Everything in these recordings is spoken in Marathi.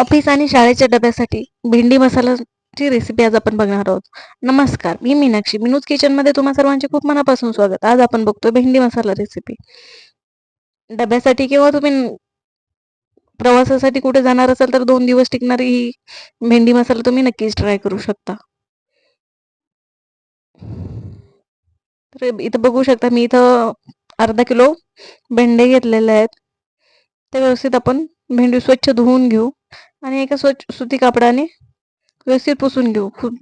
ऑफिस आणि शाळेच्या डब्यासाठी भेंडी मसालाची रेसिपी आज आपण बघणार आहोत. नमस्कार मी मीनाक्षी. मिनूज किचनमध्ये तुम्हा सर्वांचे खूप मनापासून स्वागत. आज आपण बघतोय भेंडी मसाला रेसिपी डब्यासाठी किंवा तुम्ही प्रवासासाठी कुठे जाणार असाल तर दोन दिवस टिकणारी ही भेंडी मसाला तुम्ही नक्कीच ट्राय करू शकता. तर इथं बघू शकता मी इथं अर्धा किलो भेंडे घेतलेले आहेत. ते व्यवस्थित आपण भेंडी स्वच्छ धुवून घेऊ. आणि एका स्वच्छ सुती कापडाने व्यवस्थित पुसून घेऊ. खूप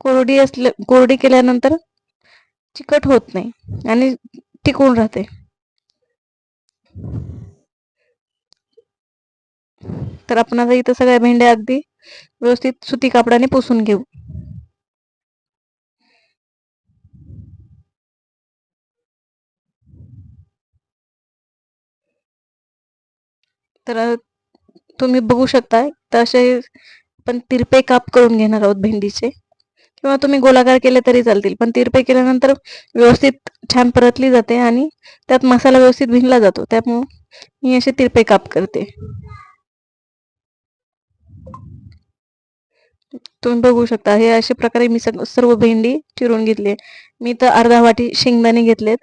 कोरडी असल्या कोरडी केल्यानंतर चिकट होत नाही आणि टिकून राहते. तर आपण आता इथं सगळ्या भेंड्या अगदी व्यवस्थित सुती कापडाने पुसून घेऊ. तर तुम्ही बघू शकता तसे पण तिरपे काप करून घेणार आहोत भेंडीचे. किंवा तुम्ही गोलाकार केले तरी चालतील पण तिरपे केल्यानंतर व्यवस्थित छान परतली जाते आणि त्यात मसाला व्यवस्थित भिनला जातो. त्यामुळं मी असे तिरपे काप करते. तुम्ही बघू शकता हे अशा प्रकारे मी सर्व भेंडी चिरून घेतली मी तर अर्धा वाटी शेंगदाणे घेतलेत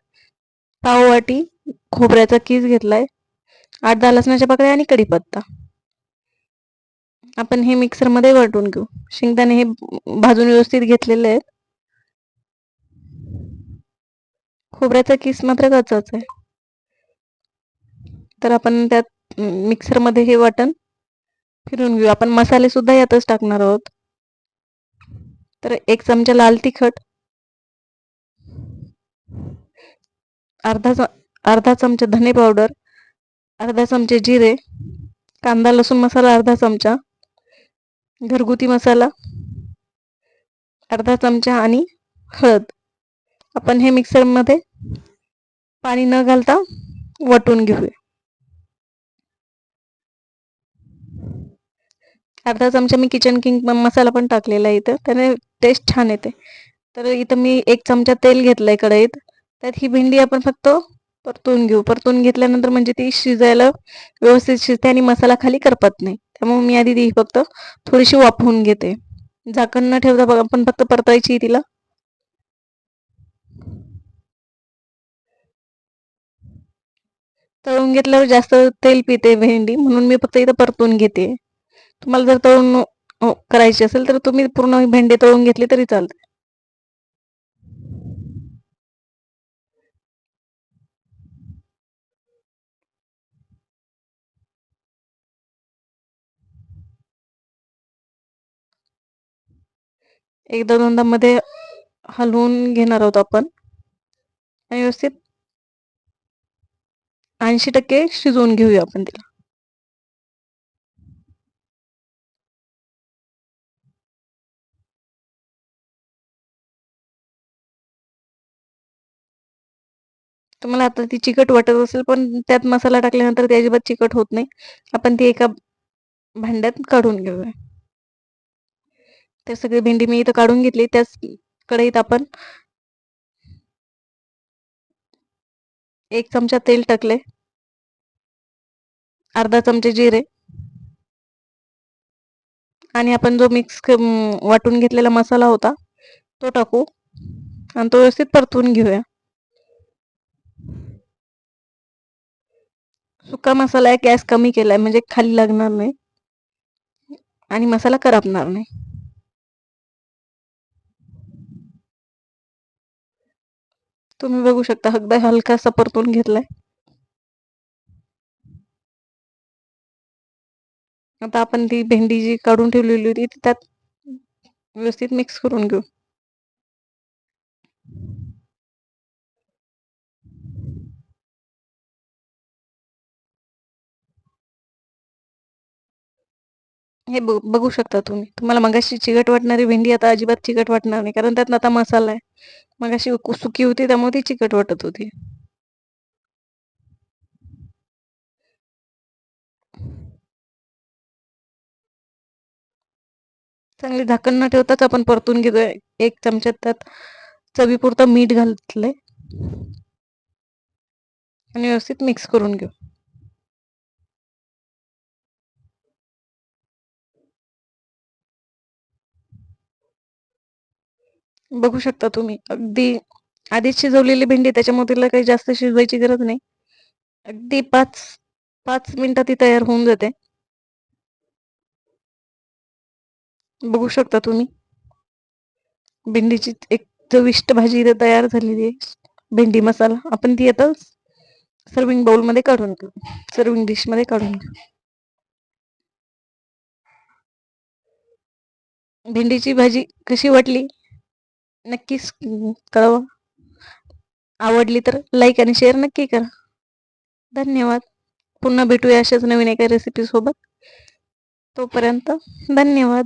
पाव वाटी खोबऱ्याचा कीस घेतलाय आठ दहा लसणाच्या पाकळ्या आणि कढीपत्ता. आपण हे मिक्सरमध्ये वाटून घेऊ. शेंगदाणे हे भाजून व्यवस्थित घेतलेले आहेत. खोबऱ्याचा किस मात्र कचाच आहे. तर आपण त्यात मिक्सरमध्ये हे वाटण फिरून घेऊ. आपण मसाले सुद्धा यातच टाकणार आहोत. तर एक चमचा लाल तिखट. अर्धा अर्धा चमचा धने पावडर. अर्धा चमचे जिरे. कांदा लसूण मसाला अर्धा चमचा. घरगुती मसाला अर्धा चमचा आणि हळद. आपण हे मिक्सरमध्ये पाणी न घालता वटून घेऊया. अर्धा चमचा मी किचन किंग मसाला पण टाकलेला आहे इथं. त्याने टेस्ट छान येते. तर इथं मी एक चमचा तेल घेतलंय कढईत. त्यात ही भेंडी आपण फक्त परतून घेऊ. परतून घेतल्यानंतर म्हणजे ती शिजायला व्यवस्थित शिजते आणि मसाला खाली करपत नाही. त्यामुळे मी आधी ती फक्त थोडीशी वाफवून घेते. झाकण न ठेवता बघा पण फक्त परतायची तिला. तळून घेतल्यावर जास्त तेल पिते भेंडी म्हणून मी फक्त इथं परतून घेते. तुम्हाला जर तळून करायची असेल तर तुम्ही पूर्ण भेंडी तळून घेतली तरी चालते. एकदा दोनदा मध्ये हलवून घेणार आहोत आपण. आणि व्यवस्थित. ऐंशी टक्के शिजवून घेऊया आपण तिला. तुम्हाला आता ती चिकट वाटत असेल पण त्यात मसाला टाकल्यानंतर ती अजिबात चिकट होत नाही. आपण ती एका भांड्यात काढून घेऊया. ते सगळी भेंडी मी इथं काढून घेतली त्याच कढईत आपण एक चमचा तेल टाकले अर्धा चमचे जिरे. आणि आपण जो मिक्स वाटून घेतलेला मसाला होता तो टाकू आणि तो व्यवस्थित परतून घेऊया. सुका मसाला आहे गॅस कमी केलाय म्हणजे खाली लागणार नाही आणि मसाला करपणार नाही. तुम्ही बघू शकता अगदी हलकासा परतून घेतलाय. आता आपण ती भेंडी जी काढून ठेवलेली होती ती त्यात व्यवस्थित मिक्स करून घेऊ. हे बघू शकता तुम्ही. तुम्हाला मगाशी चिकट वाटणारी भेंडी आता अजिबात चिकट वाटणार नाही कारण त्यात आता मसाला आहे. मगाशी सुकी होती त्यामुळे ती चिकट वाटत होती. चांगली झाकण न ठेवताच आपण परतून घेतोय. एक चमच्यात त्यात चवीपुरतं मीठ घातलंय. आणि व्यवस्थित मिक्स करून घेऊ. बघू शकता तुम्ही. अगदी आधीच शिजवलेली भेंडी त्याच्यामुळे तिला काही जास्त शिजवायची गरज नाही. अगदी पाच पाच मिनिटात ती तयार होऊन जाते. बघू शकता तुम्ही. भेंडीची एक चविष्ट भाजी इथे तयार झालेली आहे. भेंडी मसाला. आपण ती आता सर्विंग बाउलमध्ये काढून घेऊ. सर्विंग डिशमध्ये काढून घेऊ. भेंडीची भाजी कशी वाटली? नक्कीच कळवा आवडली तर लाईक आणि शेअर नक्की करा. धन्यवाद. पुन्हा भेटूया अशाच नवीन एका रेसिपी सोबत. तोपर्यंत धन्यवाद.